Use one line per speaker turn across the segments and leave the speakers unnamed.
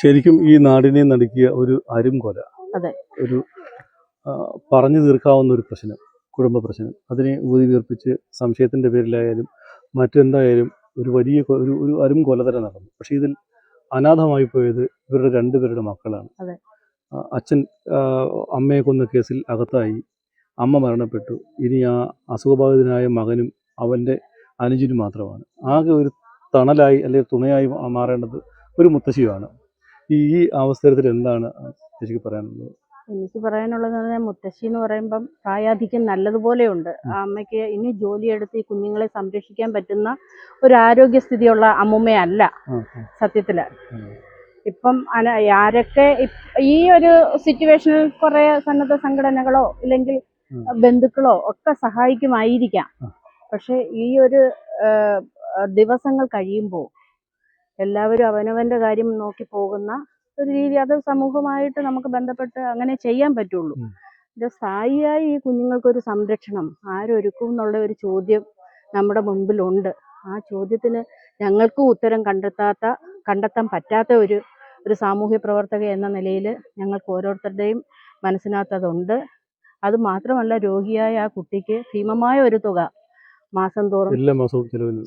ശരിക്കും ഈ നാടിനെ നടുക്കിയ ഒരു അരുംകൊല. ഒരു പറഞ്ഞു തീർക്കാവുന്ന ഒരു പ്രശ്നം കുടുംബ പ്രശ്നം. അതിനെ ഊതി വീർപ്പിച്ച് സംശയത്തിന്റെ പേരിലായാലും മറ്റെന്തായാലും ഒരു വലിയ ഒരു ഒരു അരും കൊല തന്നെ നടന്നു. പക്ഷെ ഇതിൽ അനാഥമായി പോയത് ഇവരുടെ രണ്ടുപേരുടെ മക്കളാണ്. അച്ഛൻ അമ്മയെ കൊന്ന കേസിൽ അകത്തായി. അമ്മ മരണപ്പെട്ടു. ഇനി ആ അസുഖബാധിതനായ മകനും അവന്റെ അനുജനും മാത്രമാണ്. ആകെ ഒരു തണലായി അല്ലെങ്കിൽ തുണയായി മാറേണ്ടത് ഒരു മുത്തശ്ശിയുമാണ്. ഈ അവസരത്തിൽ എന്താണ് ചേച്ചിക്ക് പറയാനുള്ളത്
എനിക്ക് പറയാനുള്ളത് പറഞ്ഞാൽ മുത്തശ്ശി എന്ന് പറയുമ്പം പ്രായാധിക്യം നല്ലതുപോലെയുണ്ട് ആ അമ്മയ്ക്ക് ഇനി ജോലിയെടുത്ത് ഈ കുഞ്ഞുങ്ങളെ സംരക്ഷിക്കാൻ പറ്റുന്ന ഒരു ആരോഗ്യസ്ഥിതിയുള്ള അമ്മുമ്മയല്ല
ആ.
ഇപ്പം ആരൊക്കെ ഈ ഒരു സിറ്റുവേഷനിൽ കുറെ സന്നദ്ധ സംഘടനകളോ ഇല്ലെങ്കിൽ. ബന്ധുക്കളോ ഒക്കെ സഹായിക്കുമായിരിക്കാം. പക്ഷെ ഈ ഒരു ദിവസങ്ങൾ കഴിയുമ്പോൾ എല്ലാവരും അവനവന്റെ കാര്യം നോക്കി പോകുന്ന ഒരു രീതി. അത് സമൂഹമായിട്ട് നമുക്ക് ബന്ധപ്പെട്ട് അങ്ങനെ ചെയ്യാൻ പറ്റുള്ളൂ. ഇത് സ്ഥായിയായി ഈ കുഞ്ഞുങ്ങൾക്കൊരു സംരക്ഷണം. ആരൊരുക്കും എന്നുള്ള ഒരു ചോദ്യം നമ്മുടെ മുമ്പിലുണ്ട്. ആ ചോദ്യത്തിന് ഞങ്ങൾക്കും ഉത്തരം കണ്ടെത്താത്ത കണ്ടെത്താൻ പറ്റാത്ത ഒരു ഒരു സാമൂഹ്യ പ്രവർത്തക എന്ന നിലയിൽ ഞങ്ങൾക്ക് ഓരോരുത്തരുടെയും മനസ്സിനകത്തതുണ്ട്. അത് മാത്രമല്ല രോഗിയായ ആ കുട്ടിക്ക് ഭീമമായ ഒരു തുക മാസം തോറും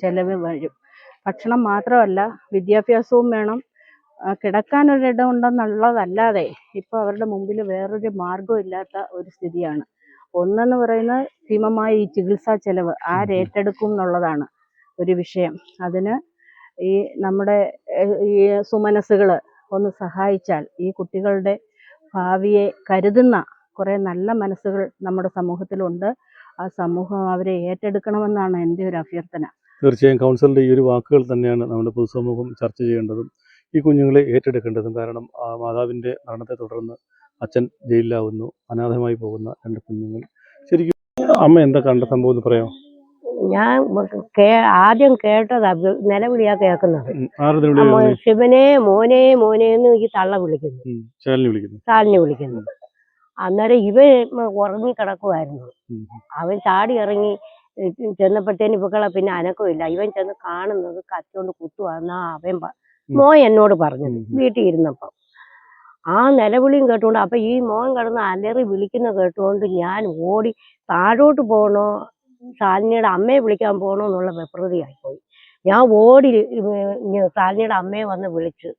ചെലവ് വരും. ഭക്ഷണം മാത്രമല്ല വിദ്യാഭ്യാസവും വേണം. കിടക്കാനൊരിടം ഉണ്ടെന്നുള്ളതല്ലാതെ ഇപ്പോൾ അവരുടെ മുമ്പിൽ വേറൊരു മാർഗമില്ലാത്ത ഇല്ലാത്ത ഒരു സ്ഥിതിയാണ്. ഒന്നെന്ന് പറയുന്നത് ഭീമമായ ഈ ചികിത്സാ ചെലവ് ആരേറ്റെടുക്കും എന്നുള്ളതാണ് ഒരു വിഷയം. അതിന് ഈ നമ്മുടെ ഈ സുമനസ്സുകൾ ഒന്ന് സഹായിച്ചാൽ ഈ കുട്ടികളുടെ ഭാവിയെ കരുതുന്ന കുറേ നല്ല മനസ്സുകൾ നമ്മുടെ സമൂഹത്തിലുണ്ട്. ആ സമൂഹം അവരെ ഏറ്റെടുക്കണമെന്നാണ് എന്റെ ഒരു അഭ്യർത്ഥന.
തീർച്ചയായും കൗൺസിലിന്റെ ഈ ഒരു വാക്കുകൾ തന്നെയാണ് നമ്മുടെ പൊതുസമൂഹം ചർച്ച ചെയ്യേണ്ടതും ഈ കുഞ്ഞുങ്ങളെ ഏറ്റെടുക്കേണ്ടതും. കാരണം ആ മാതാവിന്റെ മരണത്തെ തുടർന്ന് അച്ഛൻ ജയിലിലാവുന്നു അനാഥമായി പോകുന്ന രണ്ട് കുഞ്ഞുങ്ങൾ. ശരിക്കും അമ്മ എന്താ കണ്ട സംഭവം എന്ന് പറയാം
ഞാൻ ആദ്യം കേട്ടത് നിലവിളിയാ കേൾക്കുന്നത്. ശിവനെ മോനെ മോനെ എന്ന് ഈ തള്ള വിളിക്കുന്നു. ചാലിനെ വിളിക്കുന്നു. അന്നേരം ഇവ ഉറങ്ങി കിടക്കുമായിരുന്നു അവൻ ചാടി ഇറങ്ങി ചെന്നപ്പോഴത്തേന് ഇവക്കളെ പിന്നെ അനക്കമില്ല ഇവൻ ചെന്ന് കാണുന്നത് കത്തിയോണ്ട് കുത്തുവാന്നാ അവൻ
മോ
മോൻ എന്നോട്
പറഞ്ഞു.
വീട്ടിൽ ഇരുന്നപ്പം ആ നിലവിളിയും കേട്ടുകൊണ്ട് അപ്പൊ ഈ മോൻ കിടന്ന് അലറി വിളിക്കുന്ന കേട്ടുകൊണ്ട് ഞാൻ ഓടി താഴോട്ട് പോകണോ സാലിനിയുടെ അമ്മയെ വിളിക്കാൻ പോകണോ എന്നുള്ള വിപ്രതിയായിപ്പോയി ഞാൻ ഓടി സാലിനിയുടെ അമ്മയെ വന്ന് വിളിച്ച്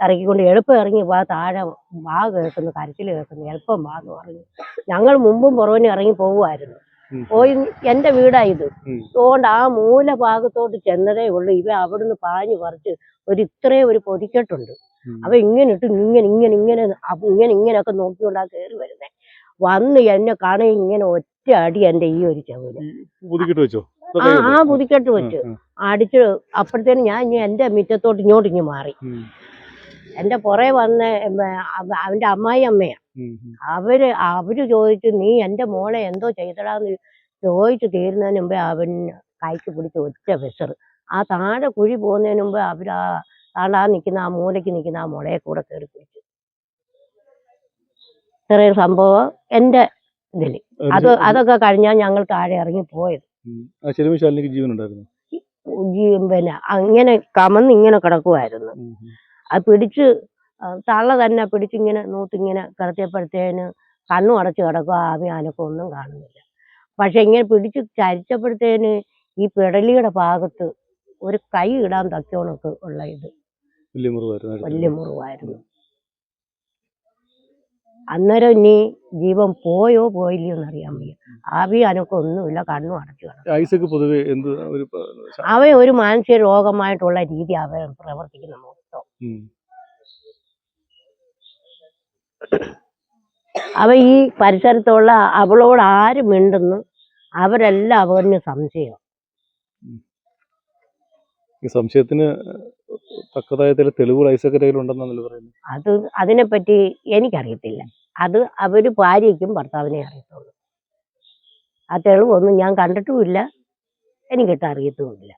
ഇറക്കിക്കൊണ്ട് എളുപ്പം ഇറങ്ങി വാ താഴെ വാ കേൾക്കുന്നു കരച്ചിൽ കേൾക്കുന്നു എളുപ്പം വാ എന്ന് പറഞ്ഞു. ഞങ്ങൾ മുമ്പും പുറവിനും ഇറങ്ങി പോകുമായിരുന്നു
ഉം,
പോയി എന്റെ വീടാ ഇത്. അതുകൊണ്ട് ആ മൂല ഭാഗത്തോട്ട് ചെന്നതേ ഉള്ളൂ. ഇവ അവിടുന്ന് പാഞ്ഞു പറിച്ച് ഒരു ഇത്രയും ഒരു പൊതിക്കെട്ടുണ്ട്. അവ ഇങ്ങനെ ഇട്ട് ഇങ്ങനെ ഇങ്ങനെ ഇങ്ങനെ ഇങ്ങനെ ഇങ്ങനെയൊക്കെ നോക്കിക്കൊണ്ടാ കയറി വരുന്നേ. വന്ന് എന്നെ കാണി ഇങ്ങനെ ഒറ്റ അടി എന്റെ ഈ ഒരു
ചെവിൽ. വെച്ചോ?
ആ ആ പുതുക്കെട്ട് വെച്ച്. അടിച്ച് അപ്പോഴത്തേനും ഞാൻ ഇനി എന്റെ മുറ്റത്തോട്ട് ഇങ്ങോട്ട് ഇങ്ങ് മാറി. എന്റെ പുറകെ വന്ന അവന്റെ അമ്മായി അമ്മയാ. അവർ അവർ ചോദിച്ചു നീ എന്റെ മോളെ എന്തോ ചെയ്തടാന്ന് ചോദിച്ചു തീരുന്നതിന് മുമ്പേ അവൻ കൈക്ക് പിടിച്ച് ഒറ്റ വിസറ്. ആ താഴെ കുഴി പോകുന്നതിന് മുമ്പ് അവർ ആ താണ്ടാ നിൽക്കുന്ന ആ മൂലയ്ക്ക് നിൽക്കുന്ന ആ മുളയെ കൂടെ കയറി പിടിച്ചു. ഇത്രയും സംഭവം എന്റെ ഇതിൽ. അത് അതൊക്കെ കഴിഞ്ഞാൽ ഞങ്ങൾ താഴെ ഇറങ്ങി പോയത്.
ജീവൻ
പിന്നെ അങ്ങനെ കമന്ന് ഇങ്ങനെ കിടക്കുമായിരുന്നു. അത് പിടിച്ച് തള്ള തന്നെ പിടിച്ചിങ്ങനെ നൂത്തിങ്ങനെ കിടത്തിയപ്പോഴത്തേന് കണ്ണും അടച്ചു കിടക്കുക ആവി അനക്കം ഒന്നും കാണുന്നില്ല. പക്ഷെ ഇങ്ങനെ പിടിച്ച് ചരിച്ചപ്പോഴത്തേന് ഈ പിടലിയുടെ ഭാഗത്ത് ഒരു കൈ ഇടാൻ തക്കോണക്ക് ഉള്ള ഇത്.
വലിയ മുറിവായിരുന്നു
അന്നേരം ഇനി ജീവൻ പോയോ പോയില്ലയോ എന്നറിയാൻ വയ്യ. ആവി അനക്ക് ഒന്നുമില്ല കണ്ണും അടച്ചു കിടക്കും.
പൊതുവെ എന്ത്
അവൻ ഒരു മാനസിക രോഗമായിട്ടുള്ള രീതി അവൻ പ്രവർത്തിക്കുന്ന മൊത്തം. അവ ഈ പരിസരത്തുള്ള അവളോട് ആര് മിണ്ടുന്നു? അവരെല്ലാം അവന് സംശയം.
ഈ സംശയത്തിന് തക്കതായ ചില തെളിവുകൾ ഐസക്കിന്റെ പറയുന്നത്.
അത് അതിനെപ്പറ്റി എനിക്കറിയത്തില്ല. അത് അവർ ഭാര്യയ്ക്കും ഭർത്താവിനെ അറിയത്തുള്ളൂ. ആ തെളിവൊന്നും ഞാൻ കണ്ടിട്ടുമില്ല. എനിക്കിട്ട് അറിയത്തുമില്ല